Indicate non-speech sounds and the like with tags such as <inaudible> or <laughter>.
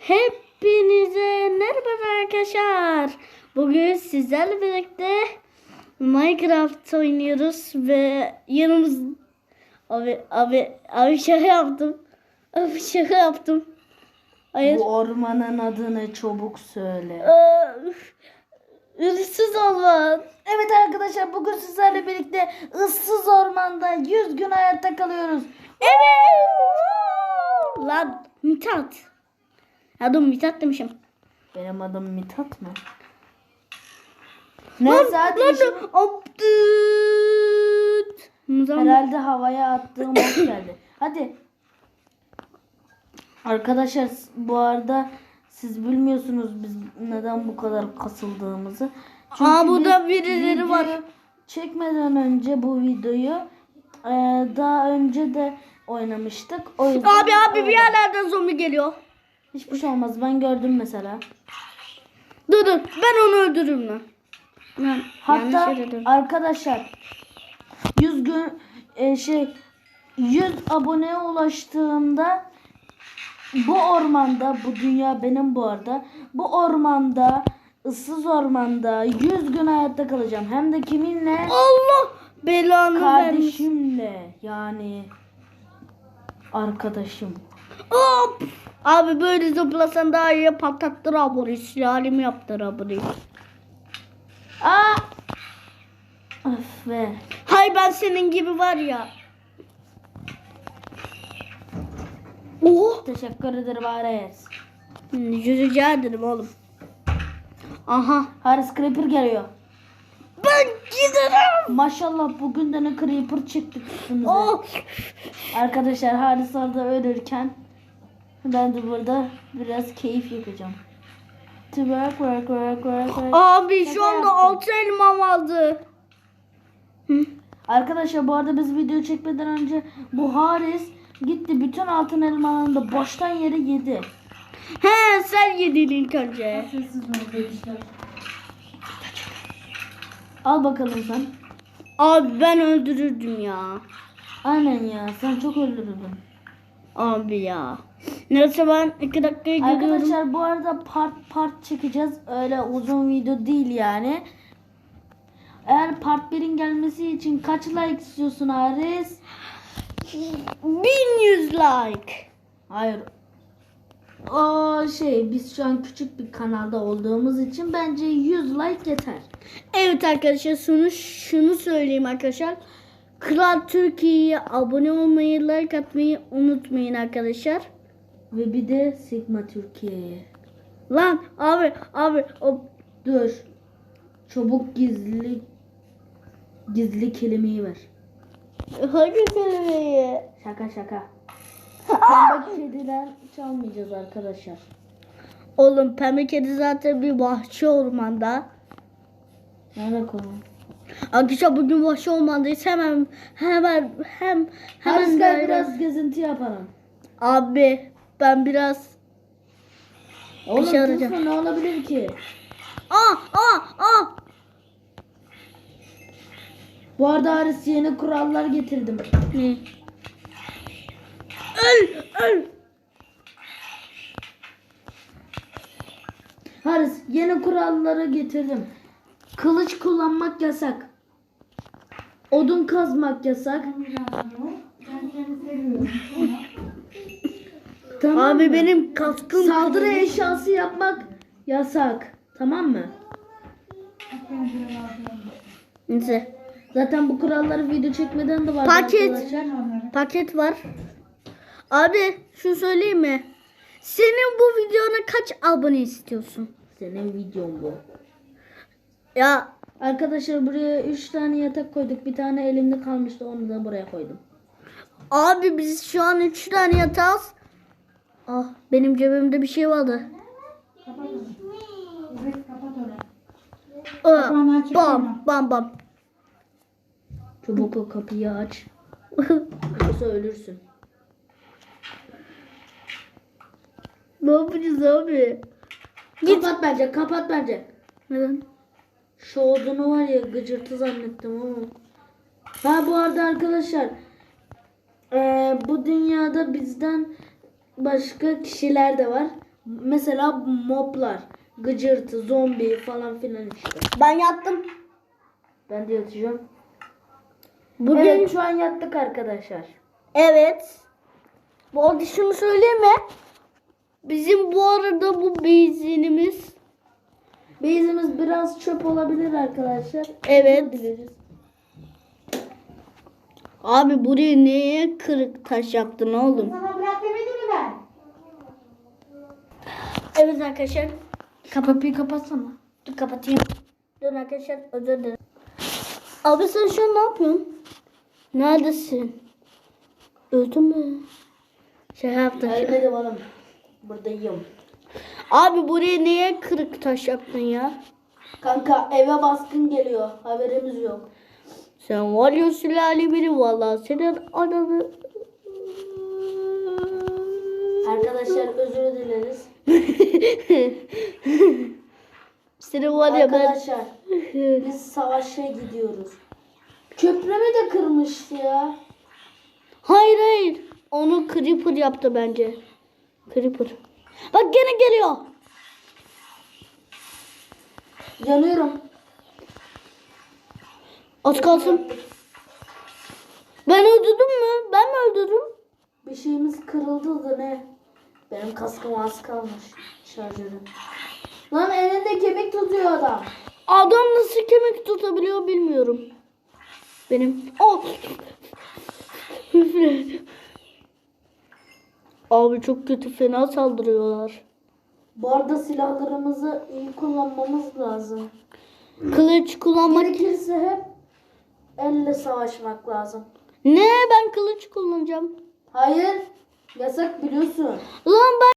Hepinize merhaba arkadaşlar. Bugün sizlerle birlikte Minecraft oynuyoruz ve yanımız abi abi abi şaka yaptım. Abi şaka yaptım. Hayır. Bu ormanın adını çabuk söyle. Aa, Hırsız olman. Evet arkadaşlar bugün sizlerle birlikte ıssız ormanda 100 gün hayatta kalıyoruz. Evet. Lan Mithat. Dur Mithat demişim. Benim adım Mithat mı? Hadi Lan işim- Abdüt. Muzam- Herhalde havaya attığım ok geldi. Hadi. Arkadaşlar bu arada siz bilmiyorsunuz biz neden bu kadar kasıldığımızı. Aa, burada birileri var. Çekmeden önce bu videoyu e, daha önce de oynamıştık. O yüzden Abi abi bir yerlerden zombi geliyor. Hiçbir şey olmaz. Ben gördüm mesela. Dur dur ben onu öldürürüm lan. Lan, Hatta arkadaşlar 100 gün e, şey 100 aboneye ulaştığımda bu ormanda bu dünya benim bu arada bu ormanda ıssız ormanda 100 gün hayatta kalacağım. Hem de kiminle? Allah belanı vermiş. Kardeşimle yani arkadaşım. Hop. Abi böyle zıplasan daha iyi patlattır abone. Silahımı yaptır abone. Aa! Öf be. Hay ben senin gibi var ya. Oh. Teşekkür ederim Ares. Rica ederim oğlum. Aha. Haris Creeper geliyor. Ben giderim. Maşallah bugün de ne Creeper çıktık üstümüze. Oh. Arkadaşlar Haris orada ölürken ben de burada biraz keyif yapacağım. Twerk work work work work. Abi şu anda yaptım. altı elmam aldı. Hı. Arkadaşlar bu arada biz video çekmeden önce bu Haris gitti bütün altın elmalarını da boştan yere yedi. He sen yedin ilk önce. Al bakalım sen. Abi ben öldürürdüm ya. Aynen ya sen çok öldürürdün. Abi ya. Neyse ben iki dakikaya geliyorum. Arkadaşlar bu arada part part çekeceğiz. Öyle uzun video değil yani. Eğer part 1'in gelmesi için kaç like istiyorsun Haris? 1100 like. Hayır. O şey biz şu an küçük bir kanalda olduğumuz için bence 100 like yeter. Evet arkadaşlar şunu, şunu söyleyeyim arkadaşlar. Kral Türkiye'ye abone olmayı, like atmayı unutmayın arkadaşlar. Ve bir de Sigma Türkiye'ye. Lan abi abi o Dur. Çabuk gizli gizli kelimeyi ver. hangi kelimeyi? Şaka şaka. Pembe kediler çalmayacağız arkadaşlar. Oğlum pembe kedi zaten bir vahşi ormanda. Nerede konu? Arkadaşlar bugün vahşi ormandayız. Hemen hemen hem Hemen hemen gel biraz gezinti yapalım. Abi ben biraz Oğlum şey kızma, ne olabilir ki? Aa aa aa Bu arada Haris yeni kurallar getirdim. Ne? Öl öl. Haris yeni kuralları getirdim. Kılıç kullanmak yasak. Odun kazmak yasak. <laughs> tamam Abi mı? benim kaskım Saldırı eşyası yapmak yasak. Tamam mı? Neyse. Zaten bu kuralları video çekmeden de var. Paket. arkadaşlar. Paket var. Abi şunu söyleyeyim mi? Senin bu videona kaç abone istiyorsun? Senin videon bu. Ya Arkadaşlar buraya 3 tane yatak koyduk. Bir tane elimde kalmıştı onu da buraya koydum. abi biz şu an 3 tane yatağız. Ah benim cebimde bir şey vardı. Aa, bam bam bam. Çabuk o kapıyı aç. Yoksa ölürsün. ne yapacağız abi? Kapat bence kapat bence. Neden? Şu odunu var ya gıcırtı zannettim ama. Ha bu arada arkadaşlar. eee, bu dünyada bizden başka kişiler de var. Mesela moblar, gıcırtı, zombi falan filan işte. Ben yattım. Ben de yatacağım. Bugün Evet şu an yattık arkadaşlar. Evet. Bu arada şunu söyleyeyim mi? Bizim bu arada bu benzinimiz Bezimiz biraz çöp olabilir arkadaşlar. Evet. Dileriz. Abi buraya niye kırık taş yaptın oğlum? Sana bırak demedim mi ben? Evet arkadaşlar. Kapıyı kapatsana. Dur kapatayım. Dur arkadaşlar özür dilerim. Abi sen şu an ne yapıyorsun? Neredesin? Öldün mü? Şey yaptım. Ölmedim oğlum. Buradayım. Abi buraya niye kırık taş yaptın ya? Kanka eve baskın geliyor. Haberimiz yok. Sen var ya sülale biri vallahi senin ananı... Arkadaşlar özür dileriz. <laughs> Senin var ya ben... Arkadaşlar biz savaşa gidiyoruz. Köprümü de kırmıştı ya. Hayır hayır. Onu creeper yaptı bence. Creeper. Bak gene geliyor. Yanıyorum. Az kalsın. Ben öldürdüm mü? Ben mi öldürdüm? Bir şeyimiz kırıldı da ne? Benim kaskım az kalmış. Şarjörü. Lan elinde kemik tutuyor adam. Adam nasıl kemik tutabiliyor bilmiyorum. Benim. Oh. <laughs> Abi çok kötü fena saldırıyorlar. Bu arada silahlarımızı iyi kullanmamız lazım. Kılıç kullanmak. Gerekirse hep elle savaşmak lazım. Ne ben kılıç kullanacağım. Hayır. Yasak biliyorsun. Lan ben